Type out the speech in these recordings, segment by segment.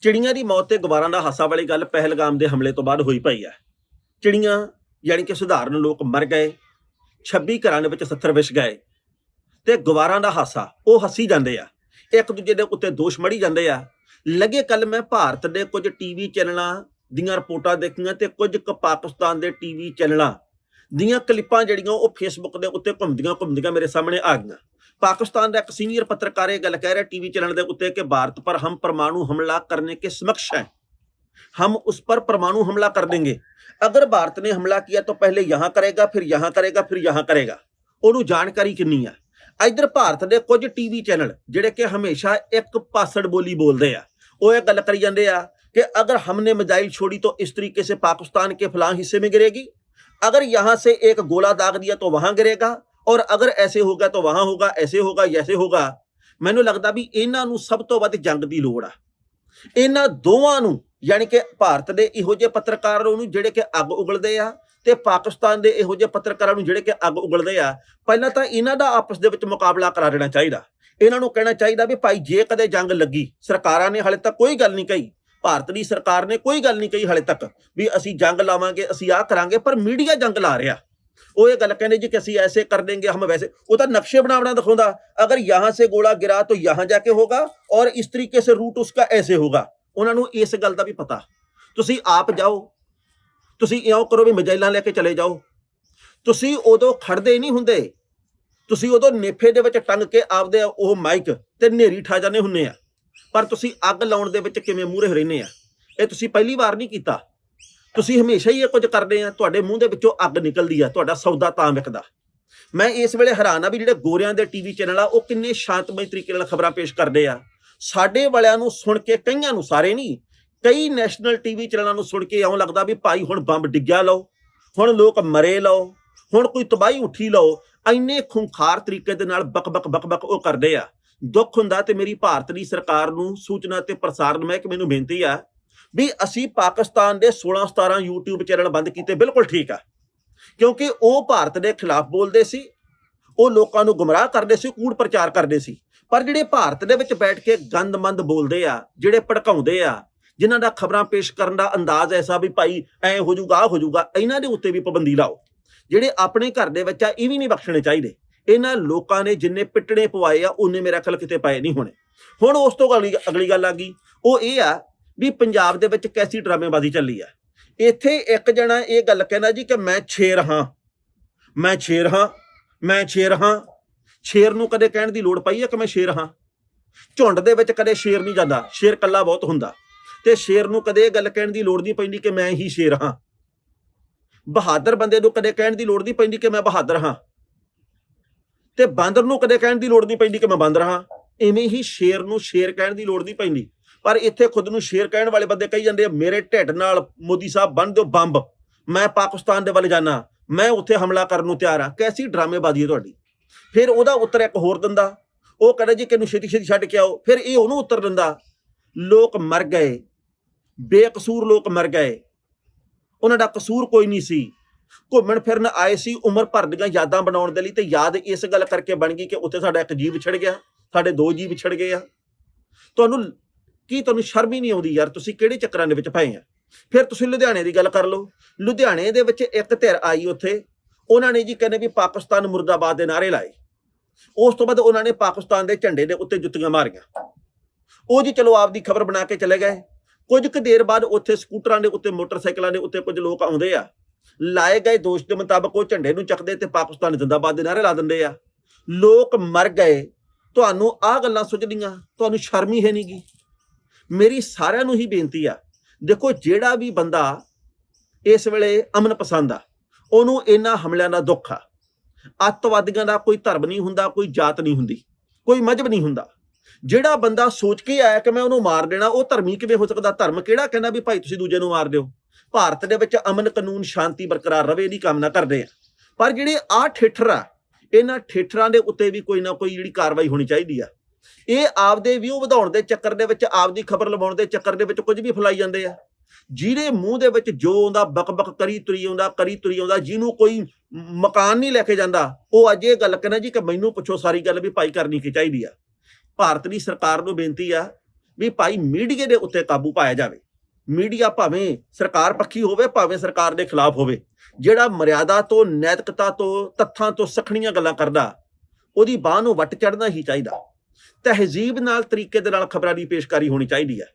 ਚਿੜੀਆਂ ਦੀ ਮੌਤ ਤੇ ਗਵਾਰਾਂ ਦਾ ਹਾਸਾ ਵਾਲੀ ਗੱਲ ਪਹਿਲਗਾਮ ਦੇ ਹਮਲੇ ਤੋਂ ਬਾਅਦ ਹੋਈ ਪਈ ਹੈ। ਚਿੜੀਆਂ ਯਾਨੀ ਕਿ ਸਧਾਰਨ ਲੋਕ ਮਰ ਗਏ 26 ਘਰਾਂ ਦੇ ਵਿੱਚ 70 ਵਿਛ ਗਏ ਤੇ ਗਵਾਰਾਂ ਦਾ ਹਾਸਾ, ਉਹ ਹੱਸੀ ਜਾਂਦੇ ਆ। ਇੱਕ ਦੂਜੇ ਦੇ ਉੱਤੇ ਦੋਸ਼ ਮੜੀ ਜਾਂਦੇ ਆ। ਲੱਗੇ ਕੱਲ ਮੈਂ ਭਾਰਤ ਦੇ ਕੁਝ ਟੀਵੀ ਚੈਨਲਾਂ ਦੀਆਂ ਰਿਪੋਰਟਾਂ ਦੇਖੀਆਂ ਤੇ ਕੁਝ ਕੁ ਪਾਕਿਸਤਾਨ ਦੇ ਟੀਵੀ ਚੈਨਲਾਂ ਦੀਆਂ ਕਲਿੱਪਾਂ ਜਿਹੜੀਆਂ ਉਹ ਫੇਸਬੁੱਕ ਦੇ ਉੱਤੇ ਘੁੰਮਦੀਆਂ ਘੁੰਮਦੀਆਂ ਮੇਰੇ ਸਾਹਮਣੇ ਆ ਗਈਆਂ। पाकिस्तान का एक सीनियर पत्रकार ये गल कह रहे टीवी चैनल के उत्ते कि भारत पर हम परमाणु हमला करने के समक्ष हैं हम उस पर परमाणु हमला कर देंगे अगर भारत ने हमला किया तो पहले यहां करेगा फिर यहां करेगा फिर यहां करेगा ਉਹਨੂੰ ਜਾਣਕਾਰੀ ਕਿੰਨੀ ਆ ਇਧਰ ਭਾਰਤ ਦੇ ਕੁਝ ਟੀਵੀ ਚੈਨਲ ਜਿਹੜੇ ਕਿ ਹਮੇਸ਼ਾ ਇੱਕ ਪਾਸੜ ਬੋਲੀ ਬੋਲਦੇ ਆ ਉਹ ਇਹ ਗੱਲ ਕਰੀ ਜਾਂਦੇ ਆ कि अगर हमने मिसाइल छोड़ी तो इस तरीके से पाकिस्तान के फलां हिस्से में गिरेगी अगर यहां से एक गोला दाग दिया तो वहां गिरेगा ਔਰ ਅਗਰ ਐਸੇ ਹੋਗਾ ਤਾਂ ਵਹਾਂ ਹੋਗਾ ਐਸੇ ਹੋਗਾ ਐਸੇ ਹੋਗਾ ਮੈਨੂੰ ਲੱਗਦਾ ਵੀ ਇਹਨਾਂ ਨੂੰ ਸਭ ਤੋਂ ਵੱਧ ਜੰਗ ਦੀ ਲੋੜ ਆ। ਇਹਨਾਂ ਦੋਵਾਂ ਨੂੰ, ਯਾਨੀ ਕਿ ਭਾਰਤ ਦੇ ਇਹੋ ਜਿਹੇ ਪੱਤਰਕਾਰਾਂ ਨੂੰ ਜਿਹੜੇ ਕਿ ਅੱਗ ਉਗਲਦੇ ਆ ਤੇ ਪਾਕਿਸਤਾਨ ਦੇ ਇਹੋ ਜਿਹੇ ਪੱਤਰਕਾਰਾਂ ਨੂੰ ਜਿਹੜੇ ਕਿ ਅੱਗ ਉਗਲਦੇ ਆ, ਪਹਿਲਾਂ ਤਾਂ ਇਹਨਾਂ ਦਾ ਆਪਸ ਦੇ ਵਿੱਚ ਮੁਕਾਬਲਾ ਕਰਾ ਦੇਣਾ ਚਾਹੀਦਾ। ਇਹਨਾਂ ਨੂੰ ਕਹਿਣਾ ਚਾਹੀਦਾ ਵੀ ਭਾਈ ਜੇ ਕਦੇ ਜੰਗ ਲੱਗੀ, ਸਰਕਾਰਾਂ ਨੇ ਹਾਲੇ ਤੱਕ ਕੋਈ ਗੱਲ ਨਹੀਂ ਕਹੀ, ਭਾਰਤ ਦੀ ਸਰਕਾਰ ਨੇ ਕੋਈ ਗੱਲ ਨਹੀਂ ਕਹੀ ਹਾਲੇ ਤੱਕ, ਵੀ ਅਸੀਂ ਜੰਗ ਲਾਵਾਂਗੇ, ਅਸੀਂ ਆਹ ਕਰਾਂਗੇ, ਪਰ ਮੀਡੀਆ ਜੰਗ ਲਾ ਰਿਹਾ। वो ये गल कहने जी कि असि ऐसे कर देंगे हम वैसे वो तो नक्शे बना बना दिखाऊंगा अगर यहाँ से गोला गिरा तो यहाँ जाके होगा और इस तरीके से रूट उसका ऐसे होगा ਉਹਨਾਂ ਨੂੰ ਇਸ ਗੱਲ ਦਾ ਵੀ ਪਤਾ ਤੁਸੀਂ ਆਪ ਜਾਓ ਤੁਸੀਂ ਇਉਂ ਕਰੋ ਵੀ ਮਜਾਇਲਾਂ ਲੈ ਕੇ ਚਲੇ ਜਾਓ ਤੁਸੀਂ ਉਦੋਂ ਖੜਦੇ ਨਹੀਂ ਹੁੰਦੇ ਤੁਸੀਂ ਉਦੋਂ ਨੇਫੇ ਦੇ ਵਿੱਚ ਟੰਗ ਕੇ ਆਪਦੇ ਉਹ ਮਾਈਕ ਤੇ ਨੇਰੀ ਠਾ ਜਾਂਦੇ ਹੁੰਨੇ ਆ ਪਰ ਤੁਸੀਂ ਅੱਗ ਲਾਉਣ ਦੇ ਵਿੱਚ ਕਿਵੇਂ ਮੂਹਰੇ ਰਹਿੰਦੇ ਆ ਇਹ ਤੁਸੀਂ ਪਹਿਲੀ ਵਾਰ ਨਹੀਂ ਕੀਤਾ ਤੁਸੀਂ ਹਮੇਸ਼ਾ ਹੀ ਇਹ ਕੁਝ ਕਰਦੇ ਆ, ਤੁਹਾਡੇ ਮੂੰਹ ਦੇ ਵਿੱਚੋਂ ਅੱਗ ਨਿਕਲਦੀ ਆ, ਤੁਹਾਡਾ ਸੌਦਾ ਤਾਂ ਵਿਕਦਾ। ਮੈਂ ਇਸ ਵੇਲੇ ਹੈਰਾਨ ਆ ਵੀ ਜਿਹੜੇ ਗੋਰਿਆਂ ਦੇ ਟੀਵੀ ਚੈਨਲ ਆ, ਉਹ ਕਿੰਨੇ ਸ਼ਾਂਤਮਈ ਤਰੀਕੇ ਨਾਲ ਖਬਰਾਂ ਪੇਸ਼ ਕਰਦੇ ਆ। ਸਾਡੇ ਵਾਲਿਆਂ ਨੂੰ ਸੁਣ ਕੇ ਕਈਆਂ ਨੂੰ ਸਾਰੇ ਨਹੀਂ, ਕਈ ਨੈਸ਼ਨਲ ਟੀਵੀ ਚੈਨਲਾਂ ਨੂੰ ਸੁਣ ਕੇ ਇਉਂ ਲੱਗਦਾ ਵੀ ਭਾਈ ਹੁਣ ਬੰਬ ਡਿੱਗਿਆ ਲਓ, ਹੁਣ ਲੋਕ ਮਰੇ ਲਓ, ਹੁਣ ਕੋਈ ਤਬਾਹੀ ਉੱਠੀ ਲਓ, ਇੰਨੇ ਖੁੰਖਾਰ ਤਰੀਕੇ ਦੇ ਨਾਲ ਬਕ ਬਕ ਬਕ ਬਕ ਉਹ ਕਰਦੇ ਆ। ਦੁੱਖ ਹੁੰਦਾ ਤੇ ਮੇਰੀ ਭਾਰਤ ਦੀ ਸਰਕਾਰ ਨੂੰ ਸੂਚਨਾ ਤੇ ਪ੍ਰਸਾਰਣ ਮਹਿਕਮੇ ਨੂੰ ਬੇਨਤੀ ਆ ਵੀ ਅਸੀਂ ਪਾਕਿਸਤਾਨ ਦੇ 16 17 YouTube ਚੈਨਲ ਬੰਦ ਕੀਤੇ, ਬਿਲਕੁਲ ਠੀਕ ਆ। ਕਿਉਂਕਿ ਉਹ ਭਾਰਤ ਦੇ ਖਿਲਾਫ ਬੋਲਦੇ ਸੀ, ਉਹ ਲੋਕਾਂ ਨੂੰ ਗੁੰਮਰਾਹ ਕਰਦੇ ਸੀ, ਕੂੜ ਪ੍ਰਚਾਰ ਕਰਦੇ ਸੀ। ਪਰ ਜਿਹੜੇ ਭਾਰਤ ਦੇ ਵਿੱਚ ਬੈਠ ਕੇ ਗੰਦਮੰਦ ਬੋਲਦੇ ਆ, ਜਿਹੜੇ ਭੜਕਾਉਂਦੇ ਆ, ਜਿਨ੍ਹਾਂ ਦਾ ਖਬਰਾਂ ਪੇਸ਼ ਕਰਨ ਦਾ ਅੰਦਾਜ਼ ਐਸਾ ਵੀ ਭਾਈ ਐ ਹੋ ਜਾਊਗਾ, ਆਹ ਹੋ ਜਾਊਗਾ, ਇਹਨਾਂ ਦੇ ਉੱਤੇ ਵੀ ਪਾਬੰਦੀ ਲਾਓ। ਜਿਹੜੇ ਆਪਣੇ ਘਰ ਦੇ ਵਿੱਚ ਆ, ਇਹ ਵੀ ਨਹੀਂ ਬਖਸ਼ਣੇ ਚਾਹੀਦੇ। ਇਹਨਾਂ ਲੋਕਾਂ ਨੇ ਜਿੰਨੇ ਪਿੱਟਣੇ ਪਵਾਏ ਆ ਉਹਨੇ ਮੇਰਾ ਖਲ ਕਿਤੇ ਪਏ ਨਹੀਂ ਹੋਣੇ। ਹੁਣ ਉਸ ਤੋਂ ਅਗਲੀ ਅਗਲੀ ਗੱਲ ਆ ਗਈ, ਉਹ ਇਹ ਆ ਵੀ ਪੰਜਾਬ ਦੇ ਵਿੱਚ ਕੈਸੀ ਡਰਾਮੇਬਾਜ਼ੀ ਚੱਲੀ ਆ। ਇੱਥੇ ਇੱਕ ਜਣਾ ਇਹ ਗੱਲ ਕਹਿੰਦਾ ਜੀ ਕਿ ਮੈਂ ਛੇਰ ਹਾਂ। ਮੈਂ ਸ਼ੇਰ ਹਾਂ, ਮੈਂ ਛੇਰ ਹਾਂ। ਸ਼ੇਰ ਨੂੰ ਕਦੇ ਕਹਿਣ ਦੀ ਲੋੜ ਪਈ ਹੈ ਕਿ ਮੈਂ ਸ਼ੇਰ ਹਾਂ? ਝੁੰਡ ਦੇ ਵਿੱਚ ਕਦੇ ਸ਼ੇਰ ਨਹੀਂ ਜਾਂਦਾ। ਸ਼ੇਰ ਕੱਲਾ ਬਹੁਤ ਹੁੰਦਾ। ਤੇ ਸ਼ੇਰ ਨੂੰ ਕਦੇ ਇਹ ਗੱਲ ਕਹਿਣ ਦੀ ਲੋੜ ਨਹੀਂ ਪੈਂਦੀ ਕਿ ਮੈਂ ਹੀ ਸ਼ੇਰ ਹਾਂ। ਬਹਾਦਰ ਬੰਦੇ ਨੂੰ ਕਦੇ ਕਹਿਣ ਦੀ ਲੋੜ ਨਹੀਂ ਪੈਂਦੀ ਕਿ ਮੈਂ ਬਹਾਦਰ ਹਾਂ। ਤੇ ਬਾਂਦਰ ਨੂੰ ਕਦੇ ਕਹਿਣ ਦੀ ਲੋੜ ਨਹੀਂ ਪੈਂਦੀ ਕਿ ਮੈਂ ਬਾਂਦਰ ਹਾਂ। ਐਵੇਂ ਹੀ ਸ਼ੇਰ ਨੂੰ ਸ਼ੇਰ ਕਹਿਣ ਦੀ ਲੋੜ ਨਹੀਂ ਪੈਂਦੀ। ਪਰ ਇੱਥੇ ਖੁਦ ਨੂੰ ਸ਼ੇਰ ਕਹਿਣ ਵਾਲੇ ਬੰਦੇ ਕਹੀ ਜਾਂਦੇ ਆ, ਮੇਰੇ ਢਿੱਡ ਨਾਲ ਮੋਦੀ ਸਾਹਿਬ ਬੰਨ ਦਿਓ ਬੰਬ। ਮੈਂ ਪਾਕਿਸਤਾਨ ਦੇ ਵੱਲ ਜਾਣਾ ਮੈਂ ਉੱਥੇ ਹਮਲਾ ਕਰਨ ਨੂੰ ਤਿਆਰ ਆ। ਕੈਸੀ ਡਰਾਮੇਬਾਜ਼ੀ ਹੈ ਤੁਹਾਡੀ? ਫਿਰ ਉਹਦਾ ਉੱਤਰ ਇੱਕ ਹੋਰ ਦਿੰਦਾ। ਉਹ ਕਹਿੰਦਾ ਜੀ ਕਿਨੂੰ ਛੇਤੀ ਛੇਤੀ ਛੱਡ ਕੇ ਆਓ? ਫਿਰ ਇਹ ਉਹਨੂੰ ਉੱਤਰ ਦਿੰਦਾ, ਲੋਕ ਮਰ ਗਏ। ਬੇਕਸੂਰ ਲੋਕ ਮਰ ਗਏ। ਉਹਨਾਂ ਦਾ ਕਸੂਰ ਕੋਈ ਨਹੀਂ ਸੀ। ਘੁੰਮਣ ਫਿਰਨ ਆਏ ਸੀ, ਉਮਰ ਭਰ ਦੀਆਂ ਯਾਦਾਂ ਬਣਾਉਣ ਦੇ ਲਈ ਤੇ ਯਾਦ ਇਸ ਗੱਲ ਕਰਕੇ ਬਣ ਗਈ ਕਿ ਉੱਥੇ ਸਾਡਾ ਇੱਕ ਜੀਵ ਵਿਛੜ ਗਿਆ, ਸਾਡੇ ਦੋ ਜੀਵ ਵਿਛੜ ਗਏ ਆ। ਤੁਹਾਨੂੰ ਕੀ ਤੁਹਾਨੂੰ ਸ਼ਰਮ ਹੀ ਨਹੀਂ ਆਉਂਦੀ ਯਾਰ? ਤੁਸੀਂ ਕਿਹੜੇ ਚੱਕਰਾਂ ਦੇ ਵਿੱਚ ਪਏ ਆ? ਫਿਰ ਤੁਸੀਂ ਲੁਧਿਆਣੇ ਦੀ ਗੱਲ ਕਰ ਲਓ। ਲੁਧਿਆਣੇ ਦੇ ਵਿੱਚ ਇੱਕ ਧਿਰ ਆਈ ਉੱਥੇ। ਉਹਨਾਂ ਨੇ ਜੀ ਕਹਿੰਦੇ ਵੀ ਪਾਕਿਸਤਾਨ ਮੁਰਦਾਬਾਦ ਦੇ ਨਾਰੇ ਲਾਏ। ਉਸ ਤੋਂ ਬਾਅਦ ਉਹਨਾਂ ਨੇ ਪਾਕਿਸਤਾਨ ਦੇ ਝੰਡੇ ਦੇ ਉੱਤੇ ਜੁੱਤੀਆਂ ਮਾਰੀਆਂ। ਉਹ ਜੀ ਚਲੋ ਆਪਦੀ ਖਬਰ ਬਣਾ ਕੇ ਚਲੇ ਗਏ। ਕੁਝ ਕੁ ਦੇਰ ਬਾਅਦ ਉੱਥੇ ਸਕੂਟਰਾਂ ਦੇ ਉੱਤੇ, ਮੋਟਰਸਾਈਕਲਾਂ ਦੇ ਉੱਤੇ ਕੁਝ ਲੋਕ ਆਉਂਦੇ ਆ। ਲਾਏ ਗਏ ਦੋਸ਼ ਦੇ ਮੁਤਾਬਕ ਉਹ ਝੰਡੇ ਨੂੰ ਚੱਕਦੇ ਤੇ ਪਾਕਿਸਤਾਨ ਜਿੰਦਾਬਾਦ ਦੇ ਨਾਰੇ ਲਾ ਦਿੰਦੇ ਆ। ਲੋਕ ਮਰ ਗਏ। ਤੁਹਾਨੂੰ ਆਹ ਗੱਲਾਂ ਸੁਝਦੀਆਂ। ਤੁਹਾਨੂੰ ਸ਼ਰਮ ਹੀ ਹੈ ਨਹੀਂਗੀ ਮੇਰੀ ਸਾਰਿਆਂ ਨੂੰ ਹੀ ਬੇਨਤੀ ਆ, ਦੇਖੋ ਜਿਹੜਾ ਵੀ ਬੰਦਾ ਇਸ ਵੇਲੇ ਅਮਨ ਪਸੰਦ ਆ, ਉਹਨੂੰ ਇਹਨਾਂ ਹਮਲਿਆਂ ਦਾ ਦੁੱਖ ਆ। ਅੱਤਵਾਦੀਆਂ ਦਾ ਕੋਈ ਧਰਮ ਨਹੀਂ ਹੁੰਦਾ, ਕੋਈ ਜਾਤ ਨਹੀਂ ਹੁੰਦੀ, ਕੋਈ ਮਜਹਬ ਨਹੀਂ ਹੁੰਦਾ। ਜਿਹੜਾ ਬੰਦਾ ਸੋਚ ਕੇ ਆਇਆ ਕਿ ਮੈਂ ਉਹਨੂੰ ਮਾਰ ਦੇਣਾ, ਉਹ ਧਰਮੀ ਕਿਵੇਂ ਹੋ ਸਕਦਾ? ਧਰਮ ਕਿਹੜਾ ਕਹਿੰਦਾ ਵੀ ਭਾਈ ਤੁਸੀਂ ਦੂਜੇ ਨੂੰ ਮਾਰ ਦਿਓ? ਭਾਰਤ ਦੇ ਵਿੱਚ ਅਮਨ ਕਾਨੂੰਨ ਸ਼ਾਂਤੀ ਬਰਕਰਾਰ ਰਵੇ ਦੀ ਕਾਮਨਾ ਕਰਦੇ ਆ। ਪਰ ਜਿਹੜੇ ਆ ਠੇਠਰ ਆ ਇਹਨਾਂ ਠੇਠਰਾਂ ਦੇ ਉੱਤੇ ਵੀ ਕੋਈ ਨਾ ਕੋਈ ਜਿਹੜੀ ਕਾਰਵਾਈ ਹੋਣੀ ਚਾਹੀਦੀ ਆ। ਇਹ ਆਪਦੇ ਵਿਊ ਵਧਾਉਣ ਦੇ ਚੱਕਰ ਦੇ ਵਿੱਚ, ਆਪਦੀ ਖਬਰ ਲਵਾਉਣ ਦੇ ਚੱਕਰ ਦੇ ਵਿੱਚ ਕੁਝ ਵੀ ਫੈਲਾਈ ਜਾਂਦੇ ਆ। ਜਿਹਦੇ ਮੂੰਹ ਦੇ ਵਿੱਚ ਜੋ ਆਉਂਦਾ, ਬਕਬਕ, ਕਰੀ ਤੁਰੀ ਆਉਂਦਾ, ਕਰੀ ਤੁਰੀ ਆਉਂਦਾ, ਜਿਹਨੂੰ ਕੋਈ ਮਕਾਨ ਨਹੀਂ ਲੈ ਕੇ ਜਾਂਦਾ, ਉਹ ਅੱਜ ਇਹ ਗੱਲ ਕਹਿੰਦਾ ਜੀ ਕਿ ਮੈਨੂੰ ਪੁੱਛੋ ਸਾਰੀ ਗੱਲ ਵੀ ਭਾਈ ਕਰਨੀ ਕੀ ਚਾਹੀਦੀ ਆ। ਭਾਰਤ ਦੀ ਸਰਕਾਰ ਨੂੰ ਬੇਨਤੀ ਆ ਵੀ ਭਾਈ ਮੀਡੀਆ ਦੇ ਉੱਤੇ ਕਾਬੂ ਪਾਇਆ ਜਾਵੇ। ਮੀਡੀਆ ਭਾਵੇਂ ਸਰਕਾਰ ਪੱਖੀ ਹੋਵੇ, ਭਾਵੇਂ ਸਰਕਾਰ ਦੇ ਖਿਲਾਫ ਹੋਵੇ, ਜਿਹੜਾ ਮਰਿਆਦਾ ਤੋਂ, ਨੈਤਿਕਤਾ ਤੋਂ, ਤੱਥਾਂ ਤੋਂ ਸਖਣੀਆਂ ਗੱਲਾਂ ਕਰਦਾ, ਉਹਦੀ ਬਾਹ ਨੂੰ ਵੱਟ ਚੜਨਾ ਹੀ ਚਾਹੀਦਾ। ਤਹਿਜ਼ੀਬ ਨਾਲ ਤਰੀਕੇ ਦੇ ਨਾਲ ਖਬਰਾਂ ਦੀ ਪੇਸ਼ਕਾਰੀ ਹੋਣੀ ਚਾਹੀਦੀ ਹੈ।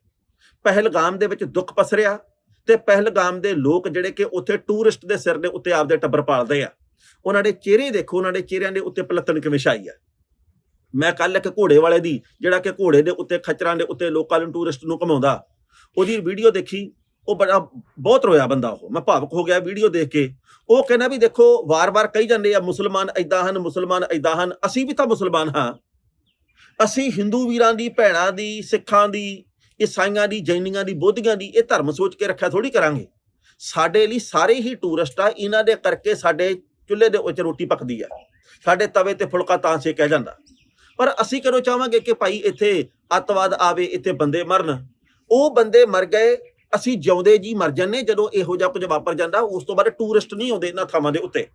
ਪਹਿਲਗਾਮ ਦੇ ਵਿੱਚ ਦੁੱਖ ਪਸਰਿਆ ਤੇ ਪਹਿਲਗਾਮ ਦੇ ਲੋਕ ਜਿਹੜੇ ਕਿ ਉੱਥੇ ਟੂਰਿਸਟ ਦੇ ਸਿਰ ਦੇ ਉੱਤੇ ਆਪਦੇ ਟੱਬਰ ਪਾਲਦੇ ਆ। ਉਹਨਾਂ ਦੇ ਚਿਹਰੇ ਦੇਖੋ, ਉਹਨਾਂ ਦੇ ਚਿਹਰਿਆਂ ਦੇ ਉੱਤੇ ਪਲਤਨ ਕਿਵੇਂ ਛਾਈ ਆ ਮੈਂ ਕੱਲ ਇੱਕ ਘੋੜੇ ਵਾਲੇ ਦੀ, ਜਿਹੜਾ ਕਿ ਘੋੜੇ ਦੇ ਉੱਤੇ, ਖੱਚਰਾਂ ਦੇ ਉੱਤੇ ਲੋਕਾਂ ਨੂੰ ਟੂਰਿਸਟ ਨੂੰ ਘਮਾਉਂਦਾ, ਉਹਦੀ ਵੀਡੀਓ ਦੇਖੀ, ਉਹ ਬੜਾ, ਬਹੁਤ ਰੋਇਆ ਬੰਦਾ ਉਹ। ਮੈਂ ਭਾਵਕ ਹੋ ਗਿਆ ਵੀਡੀਓ ਦੇਖ ਕੇ। ਉਹ ਕਹਿੰਦਾ ਵੀ ਦੇਖੋ, ਵਾਰ-ਵਾਰ ਕਹੀ ਜਾਂਦੇ ਆ, ਮੁਸਲਮਾਨ ਐਦਾਂ ਹਨ, ਮੁਸਲਮਾਨ ਐਦਾਂ ਹਨ, ਅਸੀਂ ਵੀ ਤਾਂ ਮੁਸਲਮਾਨ ਹਾਂ। ਅਸੀਂ ਹਿੰਦੂ ਵੀਰਾਂ ਦੀ, ਭੈਣਾਂ ਦੀ, ਸਿੱਖਾਂ ਦੀ ਈਸਾਈਆਂ ਦੀ, ਜੈਨੀਆਂ ਦੀ, ਬੋਧੀਆਂ ਦੀ, ਇਹ ਧਰਮ ਸੋਚ ਕੇ ਰੱਖਿਆ ਥੋੜੀ ਕਰਾਂਗੇ। ਸਾਡੇ ਲਈ ਸਾਰੇ ਹੀ ਟੂਰਿਸਟ ਆ, ਇਹਨਾਂ ਦੇ ਕਰਕੇ ਸਾਡੇ ਚੁੱਲ੍ਹੇ ਦੇ ਉੱਤੇ ਰੋਟੀ ਪੱਕਦੀ ਆ। ਸਾਡੇ ਤਵੇ ਤੇ ਫੁਲਕਾ ਤਾਂ ਸੇਕਿਆ ਜਾਂਦਾ। ਪਰ ਅਸੀਂ ਕਦੋਂ ਚਾਹਾਂਗੇ ਕਿ ਭਾਈ ਇੱਥੇ ਅੱਤਵਾਦ ਆਵੇ, ਇੱਥੇ ਬੰਦੇ ਮਰਨ? ਉਹ ਬੰਦੇ ਮਰ ਗਏ, ਅਸੀਂ ਜਿਉਂਦੇ ਜੀ ਮਰ ਜਾਂਦੇ, ਜਦੋਂ ਇਹੋ ਜਿਹਾ ਕੁਝ ਵਾਪਰ ਜਾਂਦਾ, ਉਸ ਤੋਂ ਬਾਅਦ ਟੂਰਿਸਟ ਨਹੀਂ ਆਉਂਦੇ ਇਹਨਾਂ ਥਾਵਾਂ ਦੇ ਉੱਤੇ।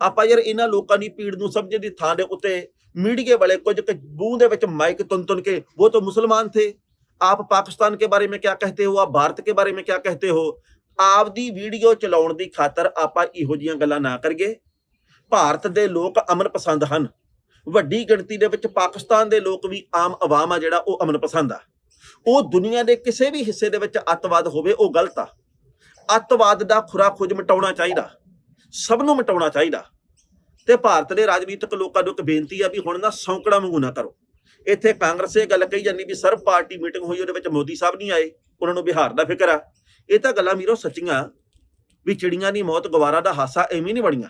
ਆਪਾਂ ਯਾਰ ਇਹਨਾਂ ਲੋਕਾਂ ਦੀ ਪੀੜ ਨੂੰ ਸਮਝਣ ਦੀ ਥਾਂ ਦੇ ਉੱਤੇ ਮੀਡੀਆ ਵਾਲੇ ਕੁਝ ਕੁ ਮੂੰਹ ਦੇ ਵਿੱਚ ਮਾਈਕ ਤੁਨ ਤੁਨ ਕੇ ਉਹ ਤਾਂ ਮੁਸਲਮਾਨ ਥੇ आप पाकिस्तान के बारे में क्या कहते हो आप भारत के बारे में क्या कहते हो ਆਪਦੀ ਵੀਡੀਓ ਚਲਾਉਣ ਦੀ ਖਾਤਰ ਆਪਾਂ ਇਹੋ ਜੀਆਂ ਗੱਲਾਂ ਨਾ ਕਰੀਏ ਭਾਰਤ ਦੇ ਲੋਕ ਅਮਨ ਪਸੰਦ ਹਨ ਵੱਡੀ ਗਿਣਤੀ ਦੇ ਵਿੱਚ ਪਾਕਿਸਤਾਨ ਦੇ ਲੋਕ ਵੀ ਆਮ ਆਵਾਮ ਆ ਜਿਹੜਾ ਉਹ ਅਮਨ ਪਸੰਦ ਆ ਉਹ ਦੁਨੀਆ ਦੇ ਕਿਸੇ ਵੀ ਹਿੱਸੇ ਦੇ ਵਿੱਚ ਅੱਤਵਾਦ ਹੋਵੇ ਉਹ ਗਲਤ ਆ ਅੱਤਵਾਦ ਦਾ ਖੁਰਾ ਖੁਜ ਮਿਟਾਉਣਾ ਚਾਹੀਦਾ ਸਭ ਨੂੰ ਮਿਟਾਉਣਾ ਚਾਹੀਦਾ ਤੇ ਭਾਰਤ ਦੇ ਰਾਜਨੀਤਿਕ ਲੋਕਾਂ ਨੂੰ ਇੱਕ ਬੇਨਤੀ ਆ ਵੀ ਹੁਣ ਨਾ ਸੌਂਕੜਾ ਵਾਂਗੂ ਨਾ ਕਰੋ। ਇੱਥੇ ਕਾਂਗਰਸ ਇਹ ਗੱਲ ਕਹੀ ਜਾਂਦੀ ਵੀ ਸਰਬ ਪਾਰਟੀ ਮੀਟਿੰਗ ਹੋਈ, ਉਹਦੇ ਵਿੱਚ ਮੋਦੀ ਸਾਹਿਬ ਨਹੀਂ ਆਏ, ਉਹਨਾਂ ਨੂੰ ਬਿਹਾਰ ਦਾ ਫਿਕਰ ਆ। ਇਹ ਤਾਂ ਗੱਲਾਂ ਮੀਰੋ ਸੱਚੀਆਂ, ਵੀ ਚਿੜੀਆਂ ਦੀ ਮੌਤ, ਗਵਾਰਾ ਦਾ ਹਾਸਾ ਐਵੇਂ ਨਹੀਂ ਬਣੀਆਂ।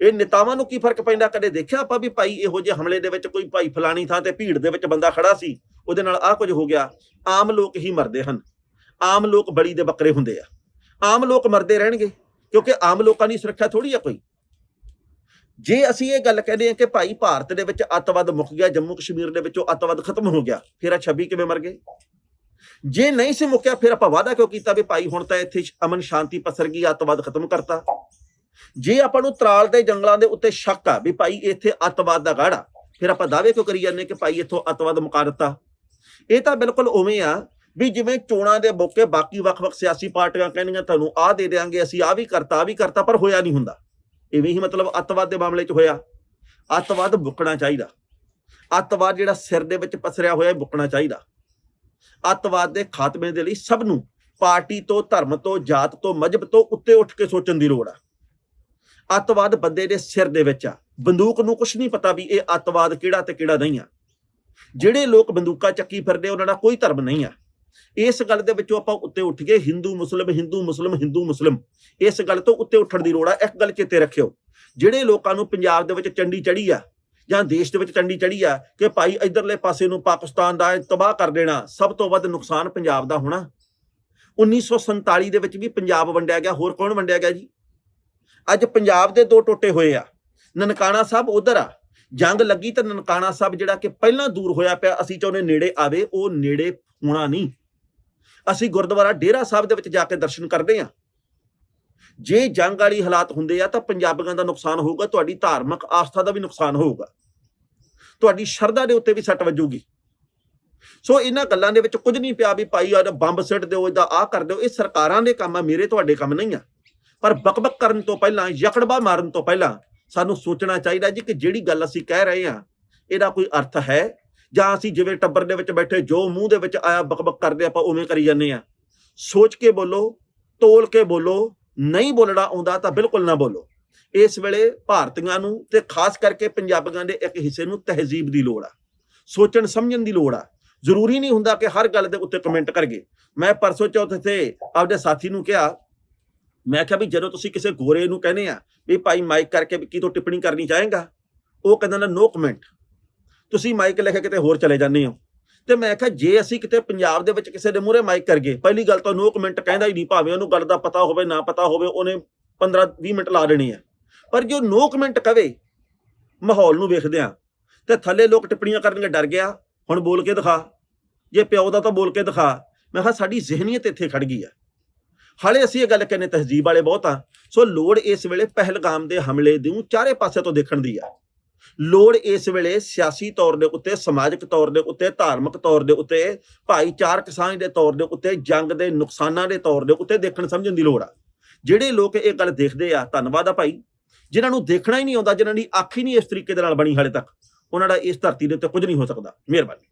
ਇਹ ਨੇਤਾਵਾਂ ਨੂੰ ਕੀ ਫ਼ਰਕ ਪੈਂਦਾ? ਕਦੇ ਦੇਖਿਆ ਆਪਾਂ ਵੀ ਭਾਈ ਇਹੋ ਜਿਹੇ ਹਮਲੇ ਦੇ ਵਿੱਚ ਕੋਈ ਭਾਈ ਫਲਾਣੀ ਥਾਂ ਤੇ ਭੀੜ ਦੇ ਵਿੱਚ ਬੰਦਾ ਖੜਾ ਸੀ, ਉਹਦੇ ਨਾਲ ਆਹ ਕੁਝ ਹੋ ਗਿਆ। ਆਮ ਲੋਕ ਹੀ ਮਰਦੇ ਹਨ। ਆਮ ਲੋਕ ਬਲੀ ਦੇ ਬੱਕਰੇ ਹੁੰਦੇ ਆ। ਆਮ ਲੋਕ ਮਰਦੇ ਰਹਿਣਗੇ, ਕਿਉਂਕਿ ਆਮ ਲੋਕਾਂ ਦੀ ਸੁਰੱਖਿਆ ਥੋੜੀ ਆ ਕੋਈ। ਜੇ ਅਸੀਂ ਇਹ ਗੱਲ ਕਹਿੰਦੇ ਹਾਂ ਕਿ ਭਾਈ ਭਾਰਤ ਦੇ ਵਿੱਚ ਅੱਤਵਾਦ ਮੁੱਕ ਗਿਆ, ਜੰਮੂ ਕਸ਼ਮੀਰ ਦੇ ਵਿੱਚੋਂ ਅੱਤਵਾਦ ਖਤਮ ਹੋ ਗਿਆ, ਫਿਰ ਆ 26 ਕਿਵੇਂ ਮਰ ਗਏ? ਜੇ ਨਹੀਂ ਸੀ ਮੁੱਕਿਆ, ਫਿਰ ਆਪਾਂ ਵਾਅਦਾ ਕਿਉਂ ਕੀਤਾ ਵੀ ਭਾਈ ਹੁਣ ਤਾਂ ਇੱਥੇ ਅਮਨ ਸ਼ਾਂਤੀ ਪਸਰ ਗਈ, ਅੱਤਵਾਦ ਖਤਮ ਕਰਤਾ? ਜੇ ਆਪਾਂ ਨੂੰ ਤਰਾਲ ਦੇ ਜੰਗਲਾਂ ਦੇ ਉੱਤੇ ਸ਼ੱਕ ਆ ਵੀ ਭਾਈ ਇੱਥੇ ਅੱਤਵਾਦ ਦਾ ਗਾੜਾ, ਫਿਰ ਆਪਾਂ ਦਾਅਵੇ ਕਿਉਂ ਕਰੀ ਜਾਂਦੇ ਕਿ ਭਾਈ ਇੱਥੋਂ ਅੱਤਵਾਦ ਮੁਕਾ ਦਿੱਤਾ? ਇਹ ਤਾਂ ਬਿਲਕੁਲ ਉਵੇਂ ਆ ਵੀ ਜਿਵੇਂ ਚੋਣਾਂ ਦੇ ਮੌਕੇ ਬਾਕੀ ਵੱਖ-ਵੱਖ ਸਿਆਸੀ ਪਾਰਟੀਆਂ ਕਹਿੰਦੀਆਂ, ਤੁਹਾਨੂੰ ਆਹ ਦੇ ਦੇਾਂਗੇ ਅਸੀਂ ਆਹ ਵੀ ਕਰਤਾ, ਆਹ ਵੀ ਕਰਤਾ, ਪਰ ਹੋਇਆ ਨਹੀਂ ਹੁੰਦਾ। ਇਵੇਂ ਹੀ ਮਤਲਬ ਅੱਤਵਾਦ ਦੇ ਮਾਮਲੇ 'ਚ ਹੋਇਆ। ਅੱਤਵਾਦ ਬੁੱਕਣਾ ਚਾਹੀਦਾ। ਅੱਤਵਾਦ ਜਿਹੜਾ ਸਿਰ ਦੇ ਵਿੱਚ ਪਸਰਿਆ ਹੋਇਆ ਇਹ ਮੁੱਕਣਾ ਚਾਹੀਦਾ। ਅੱਤਵਾਦ ਦੇ ਖਾਤਮੇ ਦੇ ਲਈ ਸਭ ਨੂੰ ਪਾਰਟੀ ਤੋਂ, ਧਰਮ ਤੋਂ, ਜਾਤ ਤੋਂ, ਮਜਹਬ ਤੋਂ ਉੱਤੇ ਉੱਠ ਕੇ ਸੋਚਣ ਦੀ ਲੋੜ ਆ। ਅੱਤਵਾਦ ਬੰਦੇ ਦੇ ਸਿਰ ਦੇ ਵਿੱਚ ਆ। ਬੰਦੂਕ ਨੂੰ ਕੁਝ ਨਹੀਂ ਪਤਾ ਵੀ ਇਹ ਅੱਤਵਾਦ ਕਿਹੜਾ ਤੇ ਕਿਹੜਾ ਨਹੀਂ ਆ। ਜਿਹੜੇ ਲੋਕ ਬੰਦੂਕਾਂ ਚੱਕੀ ਫਿਰਦੇ ਉਹਨਾਂ ਦਾ ਕੋਈ ਧਰਮ ਨਹੀਂ ਆ। ਇਸ ਗੱਲ ਦੇ ਵਿੱਚੋਂ ਆਪਾਂ ਉੱਤੇ ਉੱਠ ਗਏ, ਹਿੰਦੂ, ਮੁਸਲਮ ਹਿੰਦੂ ਮੁਸਲਮ ਹਿੰਦੂ, ਮੁਸਲਮ। ਇਸ ਗੱਲ ਤੋਂ ਉੱਤੇ ਉੱਠਣ ਦੀ ਲੋੜ ਆ, ਇੱਕ ਗੱਲ ਚੇਤੇ ਰੱਖਿਓ। ਜਿਹੜੇ ਲੋਕਾਂ ਨੂੰ ਪੰਜਾਬ ਦੇ ਵਿੱਚ ਚੰਡੀ ਚੜੀ ਆ, ਜਾਂ ਦੇਸ਼ ਦੇ ਵਿੱਚ ਚੰਡੀ ਚੜੀ ਆ, ਕਿ ਭਾਈ ਇਧਰਲੇ ਪਾਸੇ ਨੂੰ ਪਾਕਿਸਤਾਨ ਦਾ ਤਬਾਹ ਕਰ ਦੇਣਾ, ਸਭ ਤੋਂ ਵੱਧ ਨੁਕਸਾਨ ਪੰਜਾਬ ਦਾ ਹੋਣਾ। 1947 ਦੇ ਵਿੱਚ ਵੀ ਪੰਜਾਬ ਵੰਡਿਆ ਗਿਆ, ਹੋਰ ਕੌਣ ਵੰਡਿਆ ਗਿਆ ਜੀ? ਅੱਜ ਪੰਜਾਬ ਦੇ ਦੋ ਟੋਟੇ ਹੋਏ ਆ, ਨਨਕਾਣਾ ਸਾਹਿਬ ਉਧਰ ਆ। ਜੰਗ ਲੱਗੀ ਤਾਂ ਨਨਕਾਣਾ ਸਾਹਿਬ ਜਿਹੜਾ ਕਿ ਪਹਿਲਾਂ ਦੂਰ ਹੋਇਆ ਪਿਆ, ਅਸੀਂ ਚਾਹੁੰਦੇ ਨੇੜੇ ਆਵੇ, ਉਹ ਨੇੜੇ ਹੋਣਾ ਨਹੀਂ। ਅਸੀਂ ਗੁਰਦੁਆਰਾ ਡੇਰਾ ਸਾਹਿਬ ਦੇ ਵਿੱਚ ਜਾ ਕੇ ਦਰਸ਼ਨ ਕਰਦੇ ਹਾਂ। ਜੇ ਜੰਗ ਵਾਲੀ ਹਾਲਾਤ ਹੁੰਦੇ ਆ ਤਾਂ ਪੰਜਾਬੀਆਂ ਦਾ ਨੁਕਸਾਨ ਹੋਊਗਾ, ਤੁਹਾਡੀ ਧਾਰਮਿਕ ਆਸਥਾ ਦਾ ਵੀ ਨੁਕਸਾਨ ਹੋਊਗਾ। ਤੁਹਾਡੀ ਸ਼ਰਧਾ ਦੇ ਉੱਤੇ ਵੀ ਸੱਟ ਵੱਜੂਗੀ। ਸੋ ਇਹਨਾਂ ਗੱਲਾਂ ਦੇ ਵਿੱਚ ਕੁਝ ਨਹੀਂ ਪਿਆ ਵੀ ਭਾਈ ਆ ਬੰਬ ਸਿੱਟ ਦਿਓ, ਇਹਦਾ ਆਹ ਕਰ ਦਿਓ, ਇਹ ਸਰਕਾਰਾਂ ਦੇ ਕੰਮ ਆ, ਮੇਰੇ ਤੁਹਾਡੇ ਕੰਮ ਨਹੀਂ ਆ। ਪਰ ਬਕਬਕ ਕਰਨ ਤੋਂ ਪਹਿਲਾਂ, ਯਕੜਬਾ ਮਾਰਨ ਤੋਂ ਪਹਿਲਾਂ ਸਾਨੂੰ ਸੋਚਣਾ ਚਾਹੀਦਾ ਜੀ ਕਿ ਜਿਹੜੀ ਗੱਲ ਅਸੀਂ ਕਹਿ ਰਹੇ ਆ ਇਹਦਾ ਕੋਈ ਅਰਥ ਹੈ ਜਾਂ ਅਸੀਂ ਜਿਵੇਂ ਟੱਬਰ ਦੇ ਵਿੱਚ ਬੈਠੇ, ਜੋ ਮੂੰਹ ਦੇ ਵਿੱਚ ਆਇਆ ਬਕਬਕ ਕਰਦੇ, ਆਪਾਂ ਉਵੇਂ ਕਰੀ ਜਾਂਦੇ ਆ ਸੋਚ ਕੇ ਬੋਲੋ, ਤੋਲ ਕੇ ਬੋਲੋ, ਨਹੀਂ ਬੋਲਣਾ ਆਉਂਦਾ ਤਾਂ ਬਿਲਕੁਲ ਨਾ ਬੋਲੋ। ਇਸ ਵੇਲੇ ਭਾਰਤੀਆਂ ਨੂੰ ਤੇ ਖਾਸ ਕਰਕੇ ਪੰਜਾਬੀਆਂ ਦੇ ਇੱਕ ਹਿੱਸੇ ਨੂੰ ਤਹਿਜ਼ੀਬ ਦੀ ਲੋੜ ਆ। ਸੋਚਣ ਸਮਝਣ ਦੀ ਲੋੜ ਆ। ਜ਼ਰੂਰੀ ਨਹੀਂ ਹੁੰਦਾ ਕਿ ਹਰ ਗੱਲ ਦੇ ਉੱਤੇ ਕਮੈਂਟ ਕਰਗੇ ਮੈਂ ਪਰਸੋਂ ਚੌਥੇ ਤੇ ਆਪਦੇ ਸਾਥੀ ਨੂੰ ਕਿਹਾ, ਮੈਂ ਕਿਹਾ ਵੀ ਜਦੋਂ ਤੁਸੀਂ ਕਿਸੇ ਗੋਰੇ ਨੂੰ ਕਹਿੰਦੇ ਆ ਵੀ ਭਾਈ ਮਾਈਕ ਕਰਕੇ ਕੀ ਤੋਂ ਟਿੱਪਣੀ ਕਰਨੀ ਚਾਹੇਗਾ, ਉਹ ਕਹਿੰਦਾ ਨਾ ਨੋ ਕਮੈਂਟ ਤੁਸੀਂ ਮਾਈਕ ਲੈ ਕੇ ਕਿਤੇ ਹੋਰ ਚਲੇ ਜਾਂਦੇ ਹੋ। ਤੇ ਮੈਂ ਕਿਹਾ, ਜੇ ਅਸੀਂ ਕਿਤੇ ਪੰਜਾਬ ਦੇ ਵਿੱਚ ਕਿਸੇ ਦੇ ਮੂਹਰੇ ਮਾਈਕ ਕਰਗੇ ਪਹਿਲੀ ਗੱਲ ਤਾਂ ਨੋ ਕਮੈਂਟ ਕਹਿੰਦਾ ਹੀ ਨਹੀਂ ਭਾਵੇਂ ਉਹਨੂੰ ਗੱਲ ਦਾ ਪਤਾ ਹੋਵੇ, ਨਾ ਪਤਾ ਹੋਵੇ, ਉਹਨੇ 15 20 ਮਿੰਟ ਲਾ ਦੇਣੀ ਹੈ। ਪਰ ਜੋ ਨੋ ਕਮੈਂਟ ਕਵੇ ਮਾਹੌਲ ਨੂੰ ਵੇਖਦੇ ਆ ਤੇ ਥੱਲੇ ਲੋਕ ਟਿੱਪਣੀਆਂ ਕਰਨਗੇ ਡਰ ਗਿਆ। ਹੁਣ ਬੋਲ ਕੇ ਦਿਖਾ। ਜੇ ਪਿਓ ਦਾ ਤਾਂ ਬੋਲ ਕੇ ਦਿਖਾ। ਮੈਂ ਕਿਹਾ, ਸਾਡੀ ਜ਼ਿਹਨੀਅਤ ਇੱਥੇ ਖੜ ਗਈ ਆ ਹਾਲੇ ਅਸੀਂ ਇਹ ਗੱਲ ਕਹਿੰਨੇ ਤਹਿਜ਼ੀਬ ਵਾਲੇ ਬਹੁਤ ਆ ਸੋ ਲੋੜ ਇਸ ਵੇਲੇ ਪਹਿਲਗਾਮ ਦੇ ਹਮਲੇ ਦੀ ਚਾਰੇ ਪਾਸੇ ਤੋਂ ਦੇਖਣ ਦੀ ਆ। ਲੋੜ ਇਸ ਵੇਲੇ ਸਿਆਸੀ ਤੌਰ ਦੇ ਉੱਤੇ, ਸਮਾਜਿਕ ਤੌਰ ਦੇ ਉੱਤੇ, ਧਾਰਮਿਕ ਤੌਰ ਦੇ ਉੱਤੇ, ਭਾਈਚਾਰਕ ਸਾਂਝ ਦੇ ਤੌਰ ਦੇ ਉੱਤੇ, ਜੰਗ ਦੇ ਨੁਕਸਾਨਾਂ ਦੇ ਤੌਰ ਦੇ ਉੱਤੇ ਦੇਖਣ ਸਮਝਣ ਦੀ ਲੋੜ ਆ। ਜਿਹੜੇ ਲੋਕ ਇਹ ਗੱਲ ਦੇਖਦੇ ਆ, ਧੰਨਵਾਦ ਆ ਭਾਈ। ਜਿਨ੍ਹਾਂ ਨੂੰ ਦੇਖਣਾ ਹੀ ਨਹੀਂ ਆਉਂਦਾ, ਜਿਨ੍ਹਾਂ ਦੀ ਅੱਖ ਹੀ ਨਹੀਂ ਇਸ ਤਰੀਕੇ ਦੇ ਨਾਲ ਬਣੀ ਹਾਲੇ ਤੱਕ, ਉਹਨਾਂ ਦਾ ਇਸ ਧਰਤੀ ਦੇ ਉੱਤੇ ਕੁਝ ਨਹੀਂ ਹੋ ਸਕਦਾ। ਮਿਹਰਬਾਨੀ।